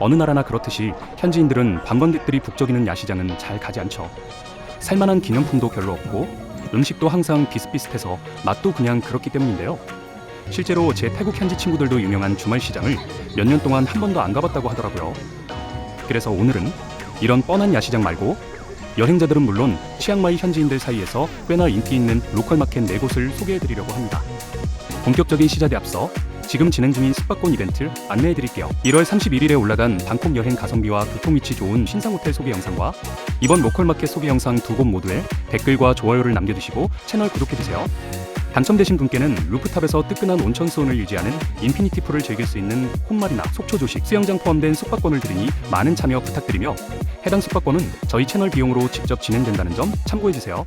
어느 나라나 그렇듯이 현지인들은 관광객들이 북적이는 야시장은 잘 가지 않죠. 살만한 기념품도 별로 없고 음식도 항상 비슷비슷해서 맛도 그냥 그렇기 때문인데요. 실제로 제 태국 현지 친구들도 유명한 주말 시장을 몇 년 동안 한 번도 안 가봤다고 하더라고요. 그래서 오늘은 이런 뻔한 야시장 말고 여행자들은 물론 치앙마이 현지인들 사이에서 꽤나 인기 있는 로컬 마켓 네 곳을 소개해 드리려고 합니다. 본격적인 시작에 앞서 지금 진행 중인 숙박권 이벤트 안내해 드릴게요. 1월 31일에 올라간 방콕 여행 가성비와 교통 위치 좋은 신상 호텔 소개 영상과 이번 로컬 마켓 소개 영상 두 곳 모두에 댓글과 좋아요를 남겨주시고 채널 구독해 주세요. 당첨되신 분께는 루프탑에서 뜨끈한 온천 수온을 유지하는 인피니티 풀을 즐길 수 있는 홈말이나 속초 조식, 수영장 포함된 숙박권을 드리니 많은 참여 부탁드리며 해당 숙박권은 저희 채널 비용으로 직접 진행된다는 점 참고해 주세요.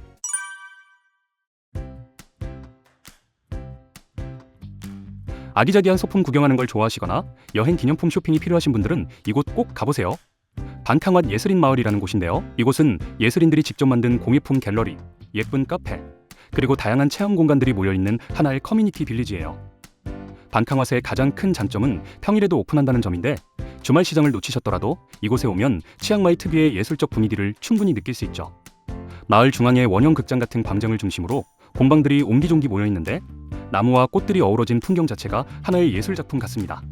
아기자기한 소품 구경하는 걸 좋아하시거나 여행 기념품 쇼핑이 필요하신 분들은 이곳 꼭 가보세요. 반캉왓 예술인 마을이라는 곳인데요. 이곳은 예술인들이 직접 만든 공예품 갤러리, 예쁜 카페, 그리고 다양한 체험 공간들이 모여 있는 하나의 커뮤니티 빌리지예요. 반캉왓의 가장 큰 장점은 평일에도 오픈한다는 점인데 주말 시장을 놓치셨더라도 이곳에 오면 치앙마이 특유의 예술적 분위기를 충분히 느낄 수 있죠. 마을 중앙에 원형 극장 같은 광장을 중심으로 공방들이 옹기종기 모여 있는데 나무와 꽃들이 어우러진 풍경 자체가 하나의 예술 작품 같습니다.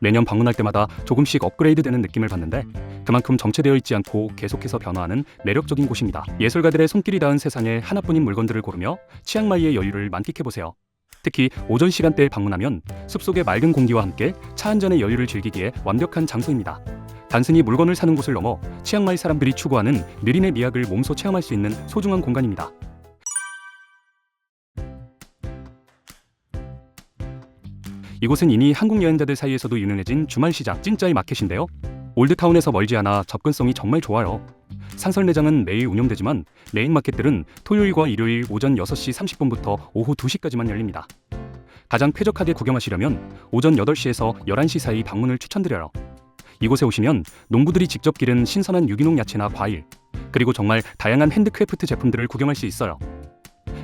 매년 방문할 때마다 조금씩 업그레이드되는 느낌을 받는데 그만큼 정체되어 있지 않고 계속해서 변화하는 매력적인 곳입니다. 예술가들의 손길이 닿은 세상에 하나뿐인 물건들을 고르며 치앙마이의 여유를 만끽해 보세요. 특히 오전 시간대에 방문하면 숲속의 맑은 공기와 함께 차 한 잔의 여유를 즐기기에 완벽한 장소입니다. 단순히 물건을 사는 곳을 넘어 치앙마이 사람들이 추구하는 느린의 미학을 몸소 체험할 수 있는 소중한 공간입니다. 이곳은 이미 한국 여행자들 사이에서도 유명해진 주말 시장 찐짜이 마켓인데요. 올드타운에서 멀지 않아 접근성이 정말 좋아요. 상설 매장은 매일 운영되지만 메인 마켓들은 토요일과 일요일 오전 6시 30분부터 오후 2시까지만 열립니다. 가장 쾌적하게 구경하시려면 오전 8시에서 11시 사이 방문을 추천드려요. 이곳에 오시면 농부들이 직접 기른 신선한 유기농 야채나 과일, 그리고 정말 다양한 핸드크래프트 제품들을 구경할 수 있어요.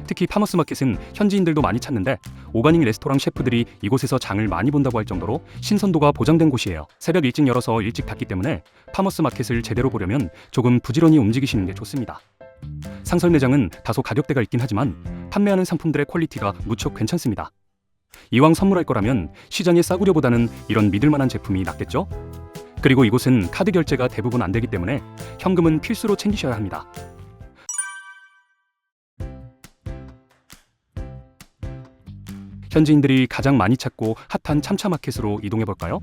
특히 파머스 마켓은 현지인들도 많이 찾는데 오가닉 레스토랑 셰프들이 이곳에서 장을 많이 본다고 할 정도로 신선도가 보장된 곳이에요. 새벽 일찍 열어서 일찍 닫기 때문에 파머스 마켓을 제대로 보려면 조금 부지런히 움직이시는 게 좋습니다. 상설 매장은 다소 가격대가 있긴 하지만 판매하는 상품들의 퀄리티가 무척 괜찮습니다. 이왕 선물할 거라면 시장의 싸구려보다는 이런 믿을만한 제품이 낫겠죠? 그리고 이곳은 카드 결제가 대부분 안 되기 때문에 현금은 필수로 챙기셔야 합니다. 현지인들이 가장 많이 찾고 핫한 참차 마켓으로 이동해 볼까요?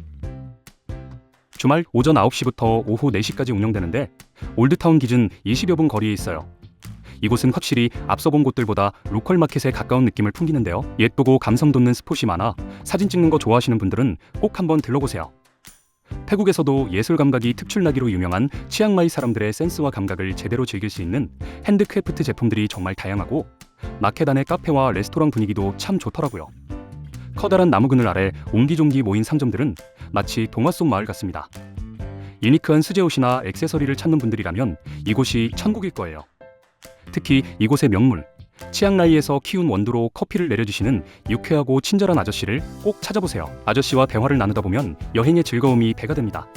주말 오전 9시부터 오후 4시까지 운영되는데 올드타운 기준 20여 분 거리에 있어요. 이곳은 확실히 앞서 본 곳들보다 로컬 마켓에 가까운 느낌을 풍기는데요. 예쁘고 감성 돋는 스폿이 많아 사진 찍는 거 좋아하시는 분들은 꼭 한번 들러보세요. 태국에서도 예술 감각이 특출나기로 유명한 치앙마이 사람들의 센스와 감각을 제대로 즐길 수 있는 핸드크래프트 제품들이 정말 다양하고 마켓 안의 카페와 레스토랑 분위기도 참 좋더라고요. 커다란 나무 그늘 아래 옹기종기 모인 상점들은 마치 동화 속 마을 같습니다. 유니크한 수제 옷이나 액세서리를 찾는 분들이라면 이곳이 천국일 거예요. 특히 이곳의 명물, 치앙라이에서 키운 원두로 커피를 내려주시는 유쾌하고 친절한 아저씨를 꼭 찾아보세요. 아저씨와 대화를 나누다 보면 여행의 즐거움이 배가 됩니다.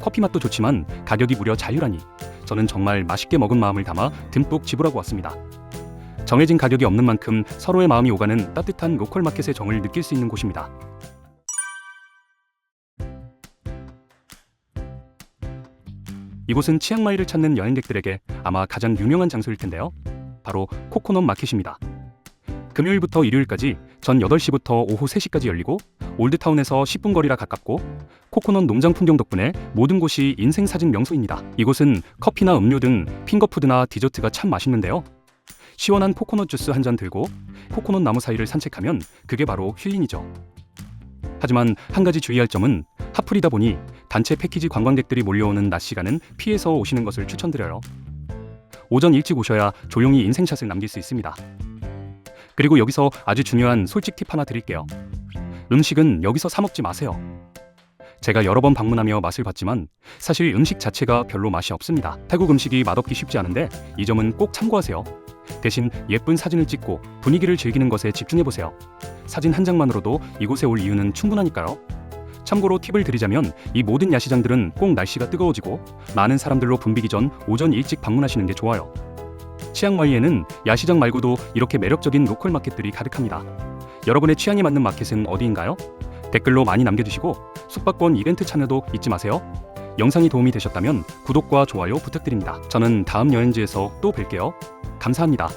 커피 맛도 좋지만 가격이 무려 자유라니 저는 정말 맛있게 먹은 마음을 담아 듬뿍 지불하고 왔습니다. 정해진 가격이 없는 만큼 서로의 마음이 오가는 따뜻한 로컬 마켓의 정을 느낄 수 있는 곳입니다. 이곳은 치앙마이를 찾는 여행객들에게 아마 가장 유명한 장소일 텐데요. 바로 코코넛 마켓입니다. 금요일부터 일요일까지 전 8시부터 오후 3시까지 열리고 올드타운에서 10분 거리라 가깝고 코코넛 농장 풍경 덕분에 모든 곳이 인생 사진 명소입니다. 이곳은 커피나 음료 등 핑거푸드나 디저트가 참 맛있는데요. 시원한 코코넛 주스 한 잔 들고 코코넛 나무 사이를 산책하면 그게 바로 힐링이죠. 하지만 한 가지 주의할 점은 하플이다 보니 단체 패키지 관광객들이 몰려오는 낮 시간은 피해서 오시는 것을 추천드려요. 오전 일찍 오셔야 조용히 인생샷을 남길 수 있습니다. 그리고 여기서 아주 중요한 솔직 팁 하나 드릴게요. 음식은 여기서 사 먹지 마세요. 제가 여러 번 방문하며 맛을 봤지만 사실 음식 자체가 별로 맛이 없습니다. 태국 음식이 맛없기 쉽지 않은데 이 점은 꼭 참고하세요. 대신 예쁜 사진을 찍고 분위기를 즐기는 것에 집중해 보세요. 사진 한 장만으로도 이곳에 올 이유는 충분하니까요. 참고로 팁을 드리자면 이 모든 야시장들은 꼭 날씨가 뜨거워지고 많은 사람들로 붐비기 전 오전 일찍 방문하시는 게 좋아요. 치앙마이에는 야시장 말고도 이렇게 매력적인 로컬 마켓들이 가득합니다. 여러분의 취향에 맞는 마켓은 어디인가요? 댓글로 많이 남겨주시고 숙박권 이벤트 참여도 잊지 마세요. 영상이 도움이 되셨다면 구독과 좋아요 부탁드립니다. 저는 다음 여행지에서 또 뵐게요. 감사합니다.